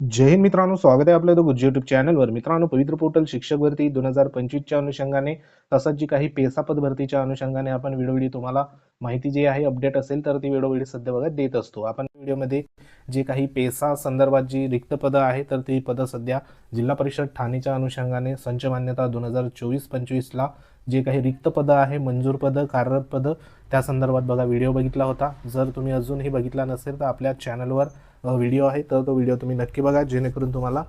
जय हिंद मित्रांनो स्वागत आहे आपल्या गुज्जी युट्यूब चॅनलवर मित्रांनो पवित्र पोर्टल शिक्षक भरती दोन हजार पंचवीसच्या अनुषंगाने तसंच जी काही पेसापद भरतीच्या अनुषंगाने आपण वेळोवेळी तुम्हाला माहिती जी आहे अपडेट असेल तर ती वेळोवेळी सध्या बघा देत असतो. आपण व्हिडिओमध्ये जे काही पेसा संदर्भात जी रिक्त पदं आहे तर ती पदं सध्या जिल्हा परिषद ठाणेच्या अनुषंगाने संच मान्यता दोन हजार चोवीस पंचवीसला जे काही रिक्त पदं आहे मंजूर पदं कार्यरत पदं त्या संदर्भात बघा व्हिडिओ बघितला होता. जर तुम्ही अजूनही बघितला नसेल तर आपल्या चॅनलवर व्हिडिओ आहे तर तो व्हिडिओ तुम्ही नक्की बघा जेणेकरून तुम्हाला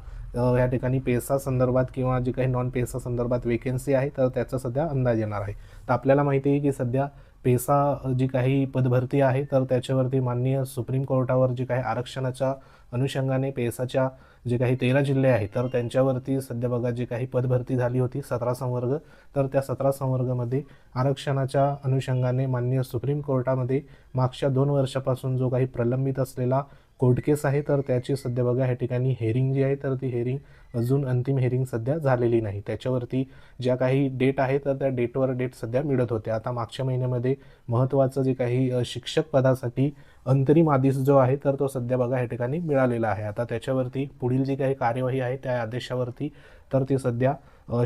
या ठिकाणी पेसा संदर्भात किंवा जी काही नॉन पेसा संदर्भात वेकेन्सी आहे तर त्याचा सध्या अंदाज येणार आहे. तर आपल्याला माहिती आहे की सध्या पेसा जी काही पदभरती आहे तर त्याच्यावरती माननीय सुप्रीम कोर्टावर जे काही आरक्षणाच्या अनुषंगाने पेसाच्या जे काही तेरा जिल्हे आहेत तर त्यांच्यावरती सध्या बघा जी काही पदभरती झाली होती सतरा संवर्ग तर त्या सतरा संवर्गामध्ये आरक्षणाच्या अनुषंगाने माननीय सुप्रीम कोर्टामध्ये मागच्या दोन वर्षापासून जो काही प्रलंबित असलेला कोर्ट केस आहे तर त्याची सध्या बघा ह्या ठिकाणी हेरिंग जी आहे तर ती हेरिंग अजून अंतिम हेरिंग सध्या झालेली नाही. त्याच्यावरती ज्या काही डेट आहे तर त्या डेटवर डेट सध्या मिळत होते. आता मागच्या महिन्यामध्ये महत्त्वाचं जे काही शिक्षक पदासाठी अंतरिम आदेश जो आहे तर तो सध्या बघा ह्या ठिकाणी मिळालेला आहे. आता त्याच्यावरती पुढील जी काही कार्यवाही आहे त्या आदेशावरती तर ती सध्या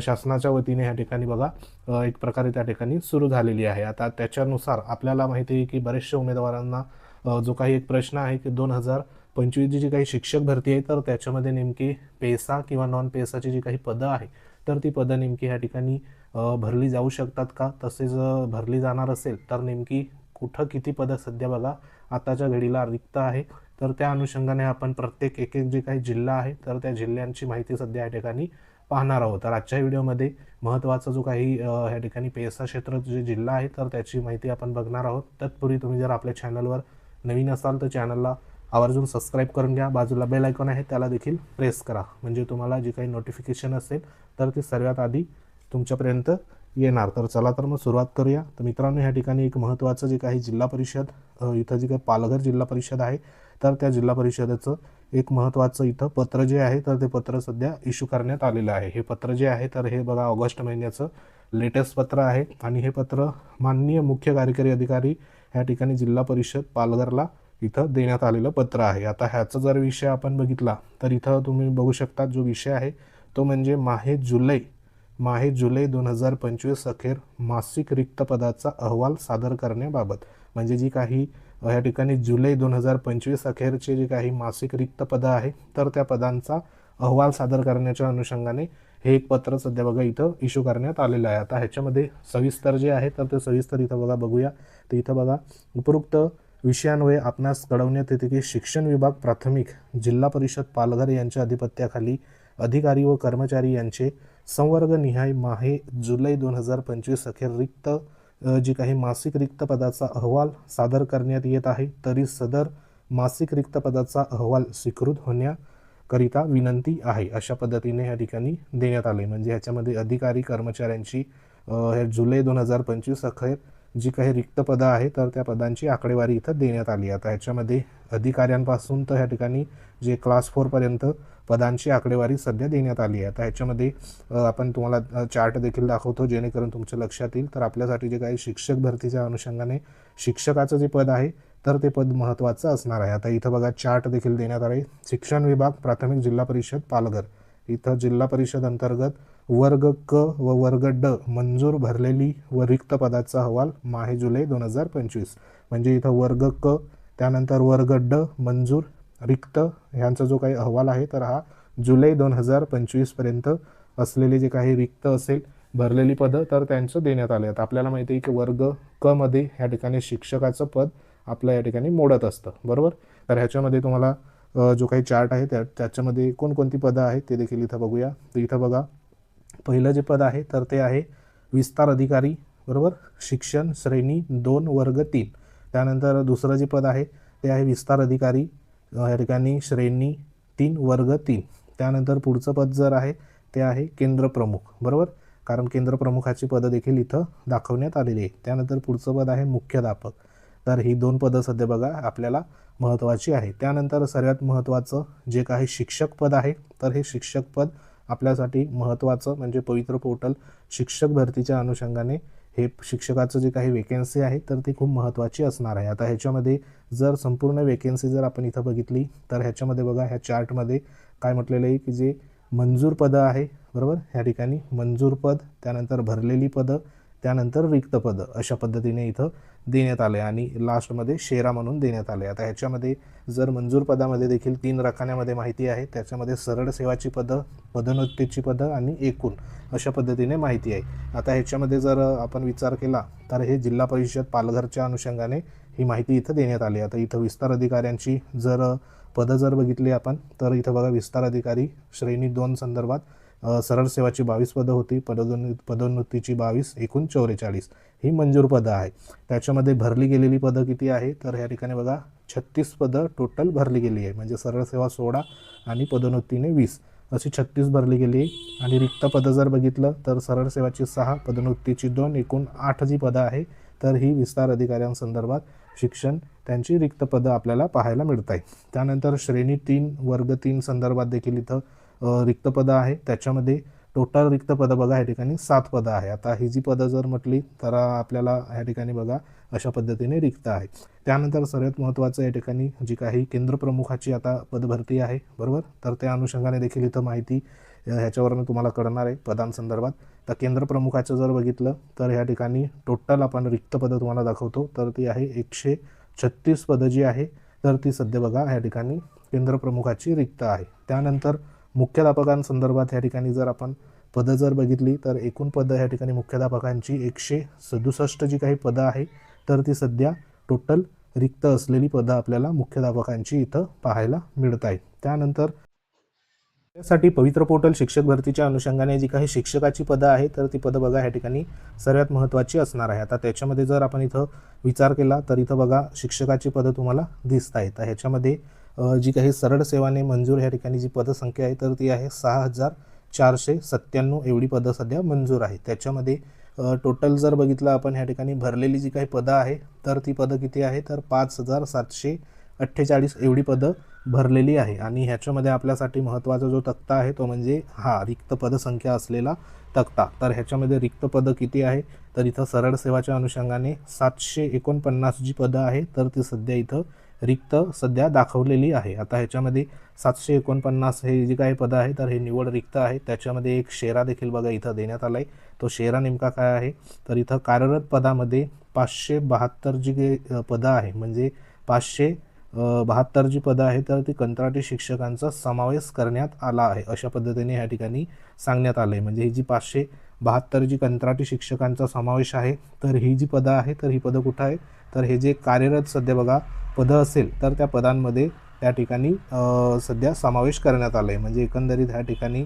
शासनाच्या वतीने ह्या ठिकाणी बघा एक प्रकारे त्या ठिकाणी सुरू झालेली आहे. आता त्याच्यानुसार आपल्याला माहिती आहे की बरेचशे उमेदवारांना जो काही एक प्रश्न आहे की दोन हजार पंचवीसची जी काही शिक्षक भरती आहे तर त्याच्यामध्ये नेमकी पेसा किंवा नॉन पेसाची जी काही पदं आहे तर ती पदं नेमकी ह्या ठिकाणी भरली जाऊ शकतात का? तसेच भरली जाणार असेल तर नेमकी कुठं किती पदं सध्या बघा आताच्या घडीला रिक्त आहे. तर त्या अनुषंगाने आपण प्रत्येक एक एक जे काही जिल्हा आहे तर त्या जिल्ह्यांची माहिती सध्या या ठिकाणी पाहणार आहोत. तर आजच्या व्हिडिओमध्ये महत्त्वाचा जो काही ह्या ठिकाणी पेसा क्षेत्र जे जिल्हा आहे तर त्याची माहिती आपण बघणार आहोत. तत्पूर्वी तुम्ही जर आपल्या चॅनलवर नवीन असाल तर चॅनलला आवर्जून सबस्क्राईब करून घ्या. बाजूला बेल आयकॉन आहे त्याला देखील प्रेस करा. म्हणजे तुम्हाला जी काही नोटिफिकेशन असेल तर ती सर्वात आधी तुमच्यापर्यंत येणार. तर चला तर मग सुरुवात करूया. तर मित्रांनो ह्या ठिकाणी एक महत्त्वाचं जे काही जिल्हा परिषद इथं जी काही पालघर जिल्हा परिषद आहे तर त्या जिल्हा परिषदेचं एक महत्त्वाचं इथं पत्र जे आहे तर ते पत्र सध्या इश्यू करण्यात आलेलं आहे. हे पत्र जे आहे तर हे बघा ऑगस्ट महिन्याचं लेटेस्ट पत्र आहे. आणि हे पत्र माननीय मुख्य कार्यकारी अधिकारी ह्या ठिकाणी जिल्हा परिषद पालघरला इथं देण्यात आलेलं पत्र आहे. आता ह्याचा जर विषय आपण बघितला तर इथं तुम्ही बघू शकता जो विषय आहे तो म्हणजे माहे जुलै माहे जुलै दोन हजार पंचवीस अखेर मासिक रिक्त पदाचा अहवाल सादर करण्याबाबत. म्हणजे जी काही या ठिकाणी जुलै दोन हजार पंचवीस अखेरचे जे काही मासिक रिक्त पदं आहे तर त्या पदांचा अहवाल सादर करण्याच्या अनुषंगाने हे एक पत्र सध्या बघा इथं इश्यू करण्यात आलेलं आहे. आता ह्याच्यामध्ये सविस्तर जे आहे तर ते सविस्तर इथं बघा बघूया. तर इथं बघा उपरोक्त विषयान्वये आपणास कळवण्यात येते की शिक्षण विभाग प्राथमिक जिल्हा परिषद पालघर यांच्या अधिपत्याखाली अधिकारी व कर्मचारी यांचे संवर्गनिहाय माहे जुलै दोन हजार पंचवीस अखेर रिक्त जी काही मासिक रिक्त पदाचा अहवाल सादर करण्यात येत आहे तरी सदर मासिक रिक्त पदाचा अहवाल स्वीकृत होण्या करिता विनंती आहे. अशा पद्धतीने या ठिकाणी देण्यात आले. म्हणजे ह्याच्यामध्ये अधिकारी कर्मचाऱ्यांची हे जुलै दोन हजार पंचवीस अखेर जी काही रिक्त पदं आहे तर त्या पदांची आकडेवारी इथं देण्यात आली. आता ह्याच्यामध्ये अधिकाऱ्यांपासून तर ह्या ठिकाणी जे क्लास फोरपर्यंत पदांची आकडेवारी सध्या देण्यात आली आहे. आता ह्याच्यामध्ये आपण तुम्हाला चार्ट देखील दाखवतो. जेणेकरून तुमच्या लक्षात येईल. तर आपल्यासाठी जे काही शिक्षक भरतीच्या अनुषंगाने शिक्षकाचं जे पद आहे तर ते पद महत्त्वाचं असणार आहे. आता इथं बघा चार्ट देखील देण्यात आले. शिक्षण विभाग प्राथमिक जिल्हा परिषद पालघर. इथं जिल्हा परिषद अंतर्गत वर्ग क व वर्ग ड मंजूर भरलेली व रिक्त पदाचा अहवाल माहे जुलै दोन हजार पंचवीस. म्हणजे इथं वर्ग क त्यानंतर वर्ग ड मंजूर रिक्त ह्यांचा जो काही अहवाल आहे तर हा जुलै दोन हजार पंचवीसपर्यंत असलेले जे काही रिक्त असेल भरलेली पदं तर त्यांचं देण्यात आले आहेत. आपल्याला माहिती आहे की वर्ग क मध्ये ह्या ठिकाणी शिक्षकाचं पद आपलं या ठिकाणी मोडत असतं. बरोबर? तर ह्याच्यामध्ये तुम्हाला जो काही चार्ट आहे त्या त्याच्यामध्ये कोणकोणती पदं आहेत ते देखील इथं बघूया. तर इथं बघा पहिलं जे पद आहे तर ते आहे विस्तार अधिकारी बरोबर? शिक्षण श्रेणी दोन वर्ग तीन. त्यानंतर दुसरं जे पद आहे ते आहे विस्तार अधिकारी या ठिकाणी श्रेणी तीन वर्ग तीन. त्यानंतर पुढचं पद जर आहे ते आहे केंद्र प्रमुख. बरोबर? कारण केंद्र प्रमुखाची पदं देखील इथं दाखवण्यात आलेली आहे त्यानंतर पुढचं पद आहे मुख्याध्यापक. तर ही दोन पदं सध्या बघा आपल्याला महत्त्वाची आहे त्यानंतर सर्वात महत्त्वाचं जे काही शिक्षक पद आहे तर हे शिक्षक पद आपल्यासाठी महत्त्वाचं म्हणजे पवित्र पोर्टल शिक्षक भरतीच्या अनुषंगाने हे शिक्षकाचं जे काही वेकेन्सी आहे तर ती खूप महत्त्वाची असणार आहे. आता ह्याच्यामध्ये जर संपूर्ण वेकेन्सी जर आपण इथं बघितली तर ह्याच्यामध्ये बघा ह्या चार्टमध्ये काय म्हटलेलं आहे की जे मंजूर पदं आहे बरोबर? ह्या ठिकाणी मंजूर पद त्यानंतर भरलेली पदं त्यानंतर रिक्त पदं अशा पद्धतीने इथं देण्यात आले आणि लास्टमध्ये शेरा म्हणून देण्यात आले आता ह्याच्यामध्ये जर मंजूर पदामध्ये देखील तीन रकान्यामध्ये माहिती आहे त्याच्यामध्ये सरळ सेवाची पदं पदोन्नतीची पदं आणि एकूण अशा पद्धतीने माहिती आहे. आता ह्याच्यामध्ये जर आपण विचार केला तर हे जिल्हा परिषद पालघरच्या अनुषंगाने ही माहिती इथं देण्यात आली आता इथं विस्तार अधिकाऱ्यांची जर पदं जर बघितली आपण तर इथं बघा विस्तार अधिकारी श्रेणी दोन संदर्भात सरळ सेवाची बावीस पदं होती पदोन पदोन्नतीची बावीस एकूण चौवेचाळीस. ही मंजूर पदं आहे त्याच्यामध्ये भरली गेलेली पदं किती आहे तर ह्या ठिकाणी बघा छत्तीस पदं टोटल भरली गेली आहे. म्हणजे सरळ सेवा सोळा आणि पदोन्नतीने वीस अशी छत्तीस भरली गेली आहे. आणि रिक्त पदं जर बघितलं तर सरळ सेवाची सहा पदोन्नतीची दोन एकूण आठ जी पदं आहे तर ही विस्तार अधिकाऱ्यांसंदर्भात शिक्षण त्यांची रिक्त पदं आपल्याला पाहायला मिळत आहे त्यानंतर श्रेणी तीन वर्ग तीन संदर्भात देखील इथं रिक्त पदं आहे त्याच्यामध्ये टोटल रिक्त पदं बघा या ठिकाणी सात पदं आहे. आता ही जी पदं जर म्हटली तर आपल्याला या ठिकाणी बघा अशा पद्धतीने रिक्त आहे. त्यानंतर सर्वात महत्त्वाचं या ठिकाणी जी काही केंद्रप्रमुखाची आता पदभरती आहे बरोबर? तर त्या अनुषंगाने देखील इथं माहिती ह्याच्यावरनं तुम्हाला कळणार आहे पदांसंदर्भात. तर केंद्रप्रमुखाचं जर बघितलं तर ह्या ठिकाणी टोटल आपण रिक्त पदं तुम्हाला दाखवतो. तर ती आहे एकशे छत्तीस पदं जी आहे तर ती सध्या बघा ह्या ठिकाणी केंद्रप्रमुखाची रिक्त आहे. त्यानंतर मुख्याध्यापकांसंदर्भात ह्या ठिकाणी जर आपण पदं जर बघितली तर एकूण पदं ह्या ठिकाणी मुख्याध्यापकांची एकशे सदुसष्ट जी काही पदं आहे तर ती सध्या टोटल रिक्त असलेली पदं आपल्याला मुख्याध्यापकांची इथं पाहायला मिळत आहेत. त्यानंतर त्यासाठी पवित्र पोर्टल शिक्षक भरतीच्या अनुषंगाने जी काही शिक्षकाची पदं आहे तर ती पदं बघा ह्या ठिकाणी सर्वात महत्त्वाची असणार आहे. आता त्याच्यामध्ये जर आपण इथं विचार केला तर इथं बघा शिक्षकाची पदं तुम्हाला दिसत आहेत. ह्याच्यामध्ये जी काही सरळ सेवाने मंजूर ह्या ठिकाणी जी पदसंख्या आहे तर ती आहे सहा हजार चारशे सत्त्याण्णव एवढी पदं सध्या मंजूर आहे त्याच्यामध्ये टोटल जर बघितलं आपण ह्या ठिकाणी भरलेली जी काही पदं आहे तर ती पदं किती आहे तर पाच हजार सातशे अठ्ठेचाळीस एवढी पदं भरलेली आहे. आणि ह्याच्यामध्ये आपल्यासाठी महत्त्वाचा जो तक्ता आहे तो म्हणजे हा रिक्त पदसंख्या असलेला तक्ता. तर ह्याच्यामध्ये रिक्त पदं किती आहे? तर इथं सरळ सेवाच्या अनुषंगाने सातशे एकोणपन्नास जी पदं आहे तर ती सध्या इथं रिक्त सध्या दाखवलेली आहे. आता ह्याच्यामध्ये सातशे एकोणपन्नास हे जी काही पदं आहे तर हे निवड रिक्त आहे. त्याच्यामध्ये एक शेरा देखील बघा इथं देण्यात आला आहे तो शेरा नेमका काय आहे? तर इथं कार्यरत पदामध्ये पाचशे बहात्तर जी काही, पदं आहे म्हणजे पाचशे बहात्तर जी पदं आहे तर ती कंत्राटी शिक्षकांचा समावेश करण्यात आला आहे अशा पद्धतीने ह्या ठिकाणी सांगण्यात आलं आहे म्हणजे ही जी पाचशे बहात्तर जी कंत्राटी शिक्षकांचा समावेश आहे तर ही जी पदं आहे तर ही पदं कुठं आहे तर हे जे कार्यरत सध्या बघा पदं असेल तर त्या पदांमध्ये त्या ठिकाणी सध्या समावेश करण्यात आला आहे म्हणजे एकंदरीत ह्या ठिकाणी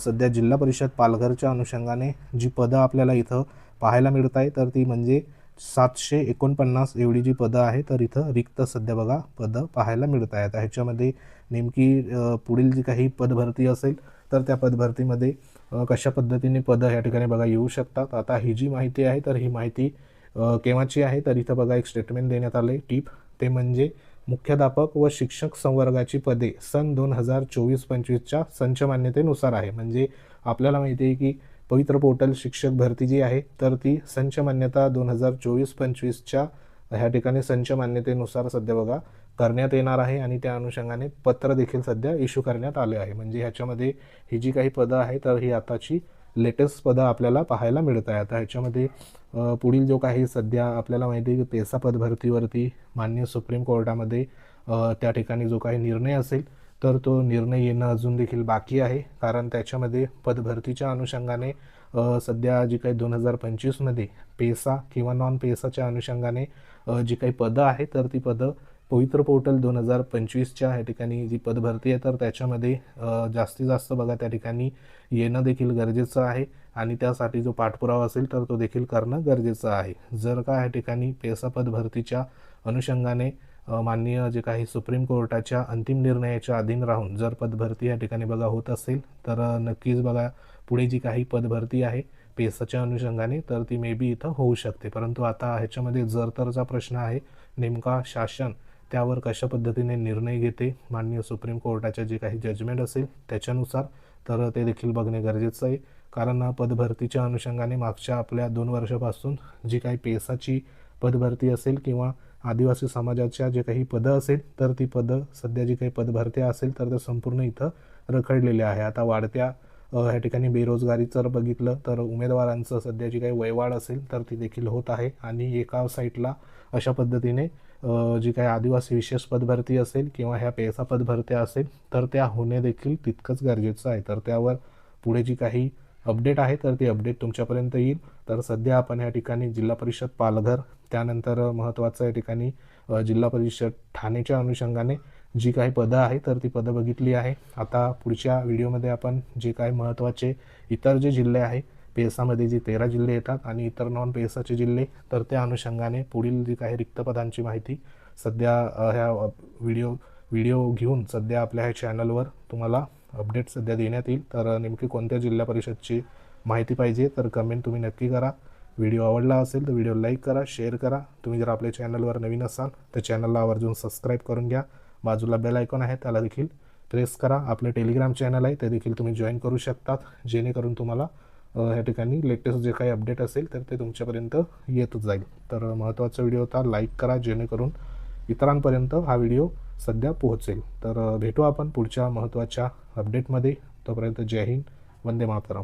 सध्या जिल्हा परिषद पालघरच्या अनुषंगाने जी पदं आपल्याला इथं पाहायला मिळत आहे तर ती म्हणजे सातशे एकोणपन्नास एवढी जी पदं आहे तर इथं रिक्त सध्या बघा पदं पाहायला मिळत आहेत. ह्याच्यामध्ये नेमकी पुढील जी काही पदभरती असेल तर त्या पदभरतीमध्ये कशा पद्धतीने पदं ह्या ठिकाणी बघा येऊ शकतात. आता ही जी माहिती आहे तर ही माहिती केव्हाची आहे? तर इथं बघा एक स्टेटमेंट देण्यात आलं आहे टीप ते म्हणजे मुख्याध्यापक व शिक्षक संवर्गाची पदे सन दोन हजार चोवीस पंचवीसच्या संच मान्यतेनुसार आहे. म्हणजे आपल्याला माहिती आहे की पवित्र पोर्टल शिक्षक भरती जी आहे तर ती संच मान्यता दोन हजार चोवीस पंचवीसच्या ह्या ठिकाणी संच मान्यतेनुसार सध्या बघा करण्यात येणार आहे आणि त्या अनुषंगाने पत्र देखील सध्या इश्यू करण्यात आले आहे. म्हणजे ह्याच्यामध्ये ही जी काही पदं आहे तर ही आताची लेटेस्ट पदं आपल्याला पाहायला मिळत आहे आता ह्याच्यामध्ये पुढील जो काही सध्या आपल्याला माहिती आहे की पेसा पद भरतीवरती मान्य सुप्रीम कोर्टामध्ये त्या ठिकाणी जो काही निर्णय असेल तर तो निर्णय येणं अजून देखील बाकी आहे. कारण त्याच्यामध्ये पदभरतीच्या अनुषंगाने सध्या जी काही दोन हजार पंचवीसमध्ये पेसा किंवा नॉन पेसाच्या अनुषंगाने जी काही पदं आहेत तर ती पदं पवित्र पोर्टल दोन हजार पंचवीसच्या ह्या ठिकाणी जी पदभरती आहे तर त्याच्यामध्ये जास्तीत जास्त बघा त्या ठिकाणी येणं देखील गरजेचं आहे. आणि त्यासाठी जो पाठपुरावा असेल तर तो देखील करणं गरजेचं आहे. जर का ह्या ठिकाणी पेसा पदभरतीच्या अनुषंगाने माननीय जे काही सुप्रीम कोर्टाच्या अंतिम निर्णयाच्या अधीन राहून जर पदभरती या ठिकाणी बघा होत असेल तर नक्कीच बघा पुढे जी काही पदभरती आहे पेसाच्या अनुषंगाने तर ती मे बी इथं होऊ शकते. परंतु आता ह्याच्यामध्ये जर तरचा प्रश्न आहे नेमका शासन त्यावर कशा पद्धतीने निर्णय घेते माननीय सुप्रीम कोर्टाच्या जे काही जजमेंट असेल त्याच्यानुसार तर ते देखील बघणे गरजेचं आहे. कारण पदभरतीच्या अनुषंगाने मागच्या आपल्या दोन वर्षापासून जी काही पेसाची पदभरती असेल किंवा आदिवासी समाजाच्या जे काही पदं असेल तर ती पदं सध्या जी काही पदभरत्या असेल तर त्या संपूर्ण इथं रखडलेल्या आहे आता वाढत्या ह्या ठिकाणी बेरोजगारी जर बघितलं तर उमेदवारांचं सध्या जी काही वयवाढ असेल तर ती देखील होत आहे. आणि एका साईडला अशा पद्धतीने जी काही आदिवासी विशेष पदभरती असेल किंवा ह्या पेसा पदभरत्या असेल तर त्या होणे देखील तितकंच गरजेचं आहे. तर त्यावर पुढे जी काही अपडेट आहे तर ते अपडेट तुमच्यापर्यंत येईल. तर सध्या आपण या ठिकाणी जिल्हा परिषद पालघर त्यानंतर महत्त्वाचं या ठिकाणी जिल्हा परिषद ठाणेच्या अनुषंगाने जी काही पदं आहे तर ती पदं बघितली आहे. आता पुढच्या व्हिडिओमध्ये आपण जे काही महत्त्वाचे इतर जे जिल्हे आहे पेसामध्ये जे तेरा जिल्हे येतात आणि इतर नॉन पेसाचे जिल्हे तर त्या अनुषंगाने पुढील जी काही रिक्त पदांची माहिती सध्या ह्या व्हिडिओ व्हिडिओ घेऊन सध्या आपल्या ह्या चॅनलवर तुम्हाला अपडेट सध्या देण्यात येईल. तर नेमकी कोणत्या जिल्हा परिषदची माहिती पाहिजे तर कमेंट तुम्ही नक्की करा. व्हिडिओ आवडला असेल तर व्हिडिओ लाईक करा शेअर करा. तुम्ही जर आपल्या चॅनलवर नवीन असाल तर चॅनलला आवर्जून सबस्क्राईब करून घ्या. बाजूला बेल आयकॉन आहे त्याला देखील प्रेस करा. आपलं टेलिग्राम चॅनल आहे ते देखील तुम्ही जॉईन करू शकतात जेणेकरून तुम्हाला ह्या ठिकाणी लेटेस्ट जे काही अपडेट असेल तर ते तुमच्यापर्यंत येतच जाईल. तर महत्त्वाचा व्हिडिओ होता लाईक करा जेणेकरून इतरांपर्यंत हा व्हिडिओ सध्या पोहोचेल. तर भेटू आपण पुढच्या महत्त्वाच्या अपडेटमध्ये तोपर्यंत जय हिंद. वंदे मातरम.